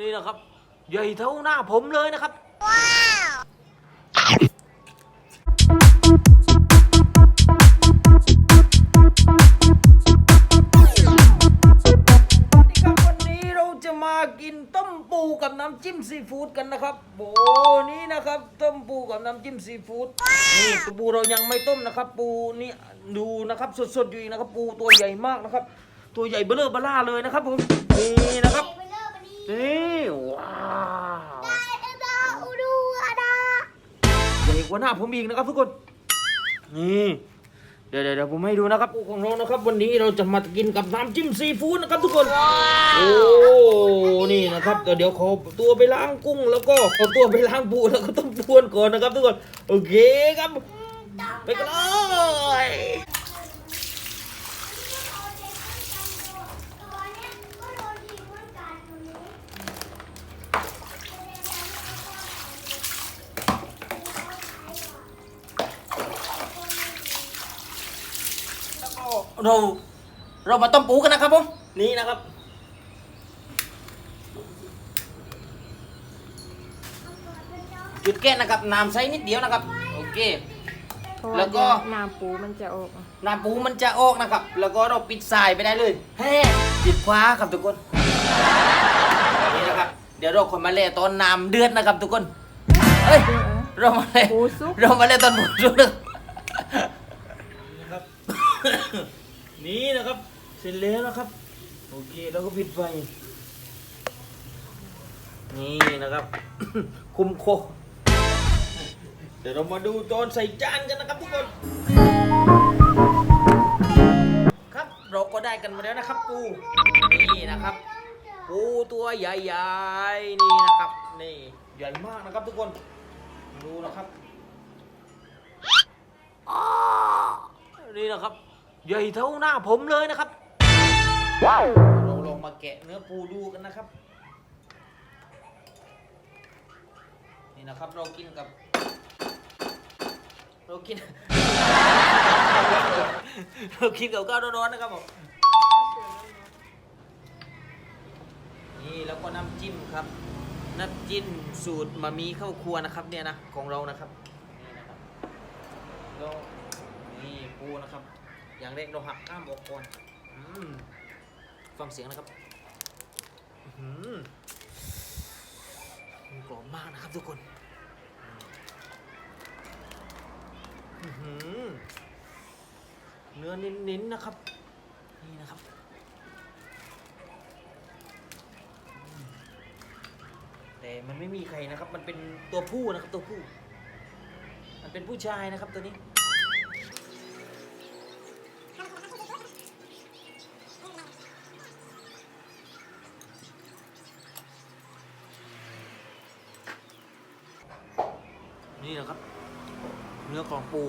นี่นะครับ ใหญ่เท่าหน้าผมเลยนะครับวัสดีครับ วันนี้เราจะมากินต้มปูกับน้ำจิ้มซีฟู้ดกันนะครับโบนี่นะครับ ต้มปูกับน้ำจิ้มซีฟู้ดนี่ปูเรายังไม่ต้มนะครับ ปูนี่ดูนะครับ สดๆอยู่อีกนะครับ ปูตัวใหญ่มากนะครับ ตัวใหญ่เบ้อเร่อเบ้อล่าเลยนะครับผมนี่นะครับ นี่ว้าวใหญ่กว่าหน้าผมอีกนะครับทุกคนนี่เดี๋ยวเดี๋ยวเดี๋ยวผมให้ดูนะครับของเรานะครับ วันนี้เราจะมากินกับน้ำจิ้มซีฟู้ดนะครับทุกคนโอ้นี่นะครับเดี๋ยวเดี๋ยวขอตัวไปล้างกุ้ง แล้วก็ขอตัวไปล้างปูแล้วก็ต้องพวนก่อนนะครับทุกคนโอเคครับไปกันเลย เราเรามาต้มปูกันนะครับผมนี่นะครับจุดแก้นะครับน้ำใส่นิดเดียวนะครับโอเคเพราะแล้ว่าวก็น้ำปูมันจะออก น้ำปูมันจะออกนะครับ แล้วก็เราปิดสายไปได้เลยแฮ่ปิดคว้าครับทุกคนนี่นะครับ เดี๋ยวเราคนมาเล่ตอนน้ำเดือดนะครับทุกคนเอ้ยเรามาเล่ปูซุปเรามาเล่ตอนหมูสุกนะครับ นี่นะครับ เสร็จแล้วนะครับ โอเคแล้วก็ปิดไฟ นี่นะครับ คุมโค เดี๋ยวเรามาดูตอนใส่จานกันนะครับทุกคน ครับเราก็ได้กันมาแล้วนะครับปู นี่นะครับ ปูตัวใหญ่ๆ นี่นะครับ นี่ใหญ่มากนะครับทุกคน ดูนะครับอ้านี่นะครับ ใหญ่เท่าหน้าผมเลยนะครับ เราลองมาแกะเนื้อปูดูกันนะครับ นี่นะครับเรากินกับ เรากิน เรากินกับข้าวร้อนๆนะครับผม นี่แล้วก็น้ำจิ้มครับ น้ำจิ้มสูตรมามีข้าวครัวนะครับเนี่ยนะของเรานะครับ นี่นะครับแล้วนี่ปูนะครับ อย่างแรกเราหักกล้ามออกก่อนฟังเสียงนะครับอือหือกรอบมากนะครับทุกคนอือหือเนื้อเน้นๆนะครับ นี่นะครับแต่มันไม่มีใครนะครับ มันเป็นตัวผู้นะครับตัวผู้ มันเป็นผู้ชายนะครับตัวนี้ นี่นะครับ เนื้อของปู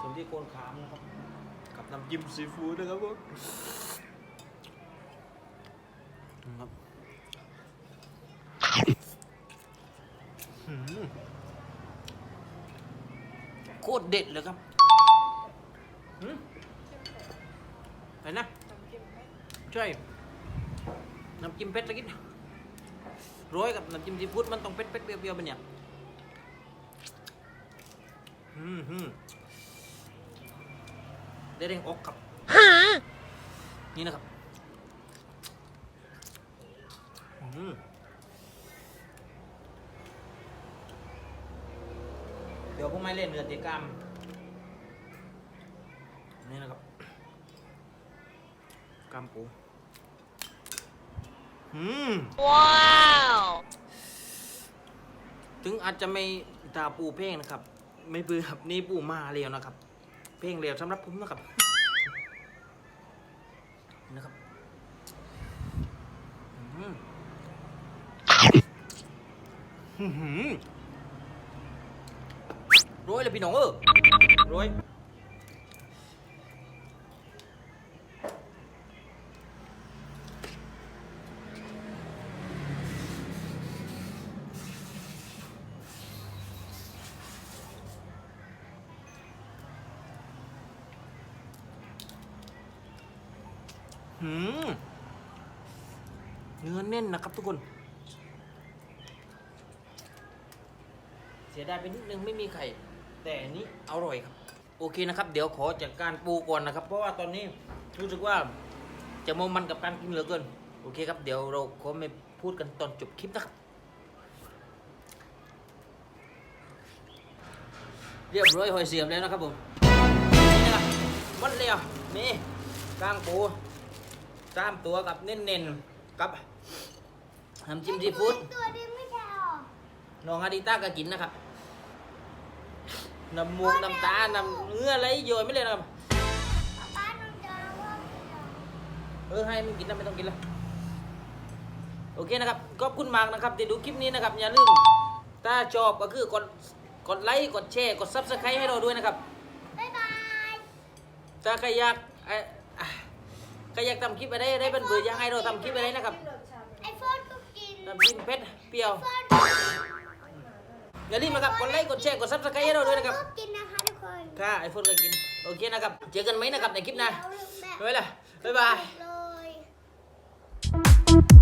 ส่วนที่โคนขามนะครับ กับน้ำจิ้มซีฟู้ดนะครับผมครับโคตรเด็ดเลยครับเห็นนะใช่น้ำจิ้มเผ็ดตะกี้ร้อยกับน้ำจิ้มซีฟู้ดมันต้องเผ็ดเผ็ดเปรี้ยวๆเป็นเนี่ย อืมฮึได้เร่งอกครับ นี่นะครับอืมเดี๋ยวผมไม่เล่นเนื้อตีกล้ามนี่นะครับกล้ามปูอืมว้าว ถึงอาจจะไม่ตาปูเพ่งนะครับ ไม่ปือครับนี่ปู่มาเร็วนะครับ เพ่งเร็วสำหรับผมนะครับนะครับอืมอื้อยเลยพี่น้องเออร้อย หืมเนื้อแน่นนะครับทุกคน เสียดายไปนิดนึงไม่มีไข่ แต่อันนี้อร่อยครับ โอเคนะครับ เดี๋ยวขอจัดการปูก่อนนะครับ เพราะว่าตอนนี้รู้สึกว่าจะโมมันกับการกินเหลือเกิน โอเคครับ เดี๋ยวเราขอไม่พูดกันตอนจบคลิปนะครับ เรียบร้อยหอยเสียบแล้วนะครับผม นี่นะครับหมดแล้วนี่กล้างปู สามตัวกับเน้นๆกับน้ำจิ้มซีฟู้ดตัวดึงไม่ใช่หรอน้องอาดิต้าก็กินนะครับน้ำมูกน้ำตา น้ำเนื้ออะไรโยยไม่เลยนะครับป๊าป๊าน้องจะเอาว่าไม่เอาเออให้มันกินแล้วไม่ต้องกินแล้วโอเคนะครับขอบคุณมากนะครับที่ดูคลิปนี้นะครับอย่าลืมถ้าชอบก็คือกดกดไลค์กดแชร์กดซับสไครต์ให้เราด้วยนะครับบ๊ายบายถ้าใครอยาก เอ่ออะใครอยากทำคลิปอะไรได้เป็นเบื่ออยากให้เราทำคลิปอะไรนะครับไอโฟนก็กินน้ำจิ้มเผ็ดเปรี้ยวโฟนอย่าลืมนะครับกดไลค์กดแชร์กดซับสไครต์ให้เราด้วยนะครับก็กินนะคะทุกคนค่ะไอโฟนก็กินโอเคนะครับเจอกันไหมนะครับในคลิปหน้าเดี๋ยวแบบไปละบ๊ายบายเลย